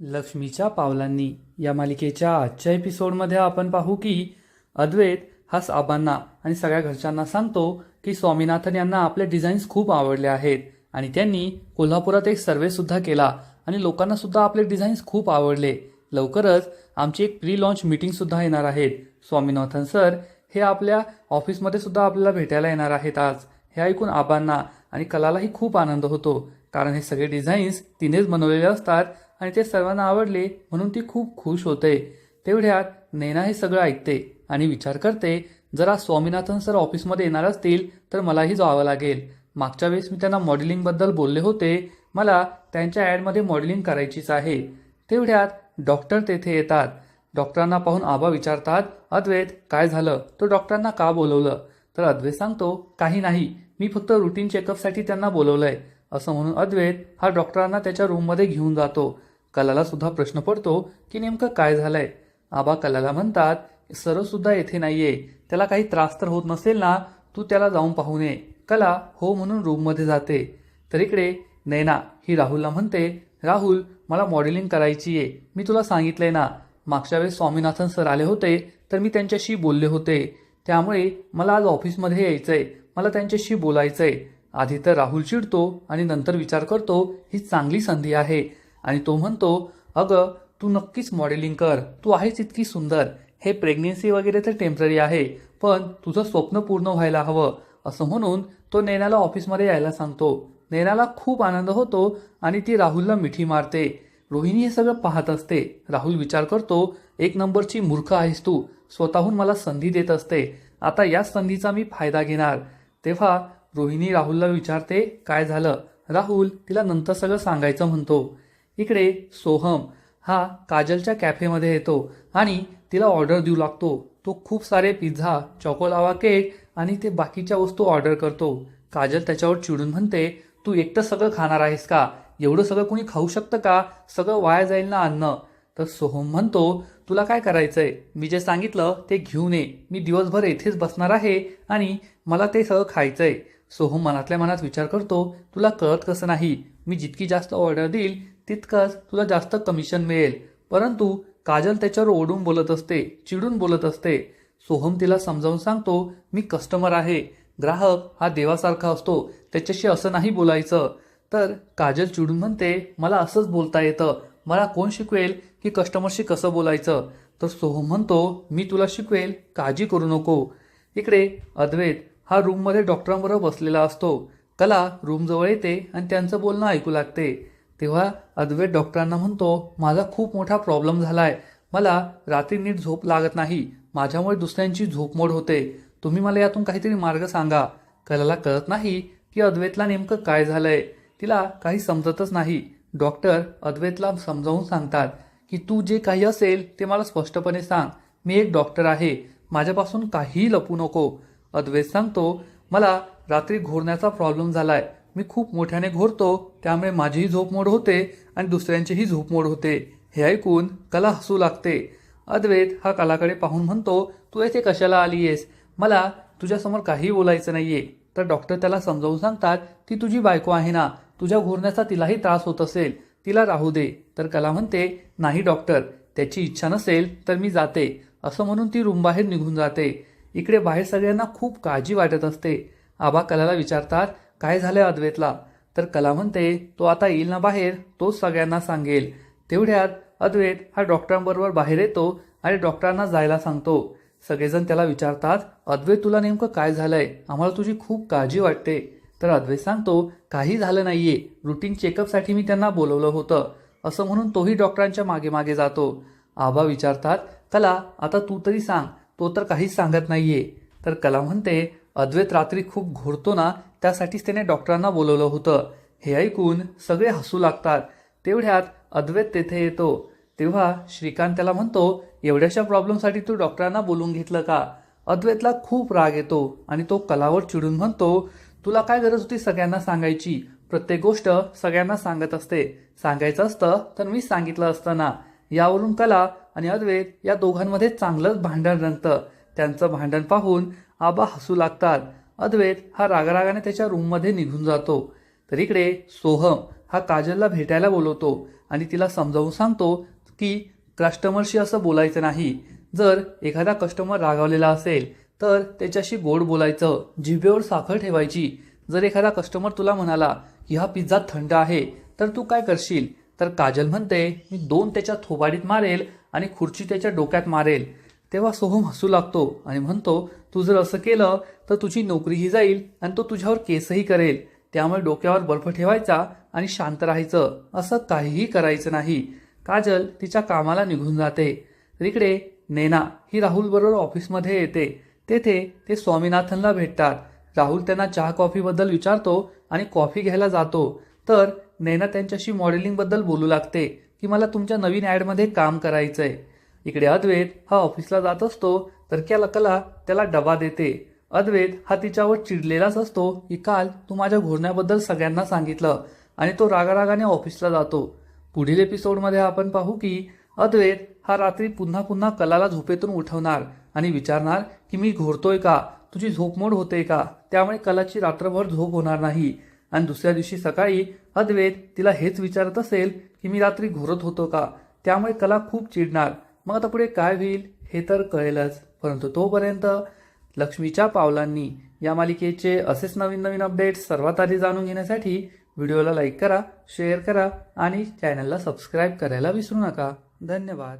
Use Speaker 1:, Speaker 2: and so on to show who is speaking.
Speaker 1: लक्ष्मीच्या पावलांनी. या मालिकेच्या आजच्या एपिसोडमध्ये आपण पाहू की अद्वैत हा आबांना आणि सगळ्या घरच्यांना सांगतो की स्वामीनाथन यांना आपले डिझाईन्स खूप आवडले आहेत आणि त्यांनी कोल्हापुरात एक सर्वे सुद्धा केला आणि लोकांना सुद्धा आपले डिझाईन्स खूप आवडले. लवकरच आमची एक प्री लॉन्च मीटिंग सुद्धा येणार आहेत स्वामीनाथन सर हे आपल्या ऑफिसमध्ये सुद्धा आपल्याला भेटायला येणार आहेत आज. हे ऐकून आबांना आणि कलालाही खूप आनंद होतो. कारण हे सगळे डिझाईन्स तिनेच बनवलेले असतात आणि ते सर्वांना आवडले म्हणून ती खूप खुश होते. तेवढ्यात नैना हे सगळं ऐकते आणि विचार करते जरा स्वामीनाथन सर ऑफिसमध्ये येणार असतील तर मलाही जावं लागेल. मागच्या वेळेस मी त्यांना मॉडेलिंगबद्दल बोलले होते. मला त्यांच्या ॲडमध्ये मॉडेलिंग करायचीच आहे. तेवढ्यात डॉक्टर तेथे येतात. डॉक्टरांना पाहून आबा विचारतात अद्वैत काय झालं? तो डॉक्टरांना का बोलवलं? तर अद्वैत सांगतो काही नाही. मी फक्त रुटीन चेकअपसाठी त्यांना बोलवलंय. असं म्हणून अद्वैत हा डॉक्टरांना त्याच्या रूममध्ये घेऊन जातो. कलाला सुद्धा प्रश्न पडतो की नेमकं काय झालंय? आबा कलाला म्हणतात सरसुद्धा येथे नाहीये. त्याला काही त्रास तर होत नसेल ना? तू त्याला जाऊन पाहू नये. कला हो म्हणून रूममध्ये जाते. तर इकडे नैना ही राहुलला म्हणते राहुल मला मॉडेलिंग करायची आहे मी तुला सांगितलंय ना मागच्या वेळेस स्वामीनाथन सर आले होते तर मी त्यांच्याशी बोलले होते. त्यामुळे मला आज ऑफिसमध्ये यायचंय. मला त्यांच्याशी बोलायचंय. आधी तर राहुल चिडतो आणि नंतर विचार करतो. ही चांगली संधी आहे. आणि तो म्हणतो अगं तू नक्कीच मॉडेलिंग कर. तू आहेस इतकी सुंदर. हे प्रेग्नेन्सी वगैरे तर टेंपररी आहे पण तुझं स्वप्न पूर्ण व्हायला हवं. असं म्हणून तो नैनाला ऑफिसमध्ये यायला सांगतो. नैनाला खूप आनंद होतो आणि ती राहुलला मिठी मारते. रोहिणी हे सगळं पाहत असते. राहुल विचार करतो एक नंबरची मूर्ख आहेस तू. स्वतःहून मला संधी देत असते. आता याच संधीचा मी फायदा घेणार. तेव्हा रोहिणी राहुलला विचारते काय झालं? राहुल तिला नंतर सगळं सांगायचं म्हणतो. इकडे सोहम हा काजलच्या कॅफेमध्ये येतो आणि तिला ऑर्डर देऊ लागतो. तो खूप सारे पिझ्झा चॉकोलावा केक आणि ते बाकीच्या वस्तू ऑर्डर करतो. काजल त्याच्यावर चिडून म्हणते तू एकटं सगळं खाणार आहेस का? एवढं सगळं कोणी खाऊ शकतं का? सगळं वाया जाईल ना अन्न? तर सोहम म्हणतो तुला काय करायचंय? मी जे सांगितलं ते घेऊन ये. मी दिवसभर येथेच बसणार आहे आणि मला ते सगळं खायचंय. सोहम मनातल्या मनात विचार करतो तुला कळत कसं नाही? मी जितकी जास्त ऑर्डर देईल तितकंच तुला जास्त कमिशन मिळेल. परंतु काजल त्याच्यावर ओढून बोलत असते चिडून बोलत असते. सोहम तिला समजावून सांगतो मी कस्टमर आहे. ग्राहक हा देवासारखा असतो. त्याच्याशी असं नाही बोलायचं. तर काजल चिडून म्हणते मला असंच बोलता येतं. मला कोण शिकवेल की कस्टमरशी कसं बोलायचं? तर सोहम म्हणतो मी तुला शिकवेल काळजी करू नको. इकडे अद्वैत हा रूममध्ये डॉक्टरांबरोबर बसलेला असतो. कला रूमजवळ येते आणि त्यांचं बोलणं ऐकू लागते. तेव्हा अद्वैत डॉक्टरांना म्हणतो माझा खूप मोठा प्रॉब्लेम झाला आहे मला रात्री नीट झोप लागत नाही. माझ्यामुळे दुसऱ्यांची झोपमोड होते. तुम्ही मला यातून काहीतरी मार्ग सांगा. कलाला कळत नाही की अद्वैतला नेमकं काय झालंय. तिला काही समजतच नाही. डॉक्टर अद्वैतला समजावून सांगतात की तू जे काही असेल ते मला स्पष्टपणे सांग. मी एक डॉक्टर आहे. माझ्यापासून काहीही लपू नको. अद्वैत सांगतो मला रात्री घोरण्याचा प्रॉब्लेम झालाय. मी खूप मोठ्याने घोरतो त्यामुळे माझीही झोपमोड होते आणि दुसऱ्यांचीही झोपमोड होते. हे ऐकून कला हसू लागते. अद्वैत हा कलाकडे पाहून म्हणतो तू येथे कशाला आली आहेस मला तुझ्यासमोर काही बोलायचं नाहीये. तर डॉक्टर त्याला समजावून सांगतात ती तुझी बायको आहे ना? तुझ्या घोरण्याचा तिलाही त्रास होत असेल. तिला राहू दे. तर कला म्हणते नाही डॉक्टर त्याची इच्छा नसेल तर मी जाते. असं म्हणून ती रूमबाहेर निघून जाते. इकडे बाहेर सगळ्यांना खूप काळजी वाटत असते. आबा कलाला विचारतात काय झालंय अद्वैतला? तर कला म्हणते तो आता येईल ना बाहेर तोच सगळ्यांना सांगेल. तेवढ्यात अद्वैत हा डॉक्टरांबरोबर बाहेर येतो आणि डॉक्टरांना जायला सांगतो. सगळेजण त्याला विचारतात अद्वैत तुला नेमकं काय झालंय? आम्हाला तुझी खूप काळजी वाटते. तर अद्वैत सांगतो काही झालं नाहीये. रुटीन चेकअपसाठी मी त्यांना बोलवलं होतं. असं म्हणून तोही डॉक्टरांच्या मागे मागे जातो. आबा विचारतात कला आता तू तरी सांग. तो तर काहीच सांगत नाहीये. तर कला म्हणते अद्वैत रात्री खूप घोरतो ना त्यासाठीच त्याने डॉक्टरांना बोलवलं होतं. हे ऐकून सगळे हसू लागतात. तेवढ्यात अद्वैत तेथे येतो. तेव्हा श्रीकांत त्याला म्हणतो एवढ्याशा प्रॉब्लेमसाठी तू डॉक्टरांना बोलून घेतलं का? अद्वैतला खूप राग येतो आणि तो कलावर चिडून म्हणतो तुला काय गरज होती सगळ्यांना सांगायची? प्रत्येक गोष्ट सगळ्यांना सांगत असते. सांगायचं असतं तर मी सांगितलं असतं ना यावरून कला आणि अद्वैत या दोघांमध्ये चांगलंच भांडण रंगतं. त्यांचं भांडण पाहून आबा हसू लागतात. अद्वैत हा रागारागाने त्याच्या रूममध्ये निघून जातो. तर इकडे सोहम हा काजलला भेटायला बोलवतो आणि तिला समजावून सांगतो की कस्टमरशी असं बोलायचं नाही. जर एखादा कस्टमर रागावलेला असेल तर त्याच्याशी गोड बोलायचं. जिभेवर साखर ठेवायची. जर एखादा कस्टमर तुला म्हणाला की हा पिझ्झा थंड आहे तर तू काय करशील? तर काजल म्हणते मी दोन त्याच्या थोबाडीत मारेल आणि खुर्ची त्याच्या डोक्यात मारेल. तेव्हा सोहम हसू लागतो आणि म्हणतो तू जर असं केलं तर तुझी नोकरीही जाईल आणि तो तुझ्यावर केसही करेल. त्यामुळे डोक्यावर बर्फ ठेवायचा आणि शांत राहायचं. असं काहीही करायचं नाही. काजल तिच्या कामाला निघून जाते. तर इकडे नेना ही राहुल बरोबर ऑफिसमध्ये येते. तेथे ते स्वामीनाथनला भेटतात. राहुल त्यांना चहा कॉफीबद्दल विचारतो आणि कॉफी घ्यायला जातो. तर नैना त्यांच्याशी मॉडेलिंगबद्दल बोलू लागते की मला तुमच्या नवीन ॲडमध्ये काम करायचंय. इकडे अद्वैत हा ऑफिसला जात असतो तर कला कला त्याला डबा देते. अद्वैत हा तिच्यावर चिडलेलाच असतो की काल तू माझ्या घोरण्याबद्दल सगळ्यांना सांगितलं आणि तो रागारागाने ऑफिसला जातो. पुढील एपिसोडमध्ये आपण पाहू की अद्वैत हा रात्री पुन्हा पुन्हा कलाला झोपेतून उठवणार आणि विचारणार की मी घोरतोय का? तुझी झोपमोड होते का? त्यामुळे कलाची रात्रभर झोप होणार नाही. आणि दुसऱ्या दिवशी सकाळी अद्वैत तिला हेच विचारत असेल की मी रात्री घोरत होतो का? त्यामुळे कला खूप चिडणार. मग आता पुढे काय होईल हे तर कळेलच. परंतु तोपर्यंत लक्ष्मीच्या पावलांनी या मालिकेचे असेच नवीन नवीन अपडेट्स सर्वात आधी जाणून घेण्यासाठी व्हिडिओला लाईक करा शेअर करा आणि चॅनलला सबस्क्राईब करायला विसरू नका. धन्यवाद.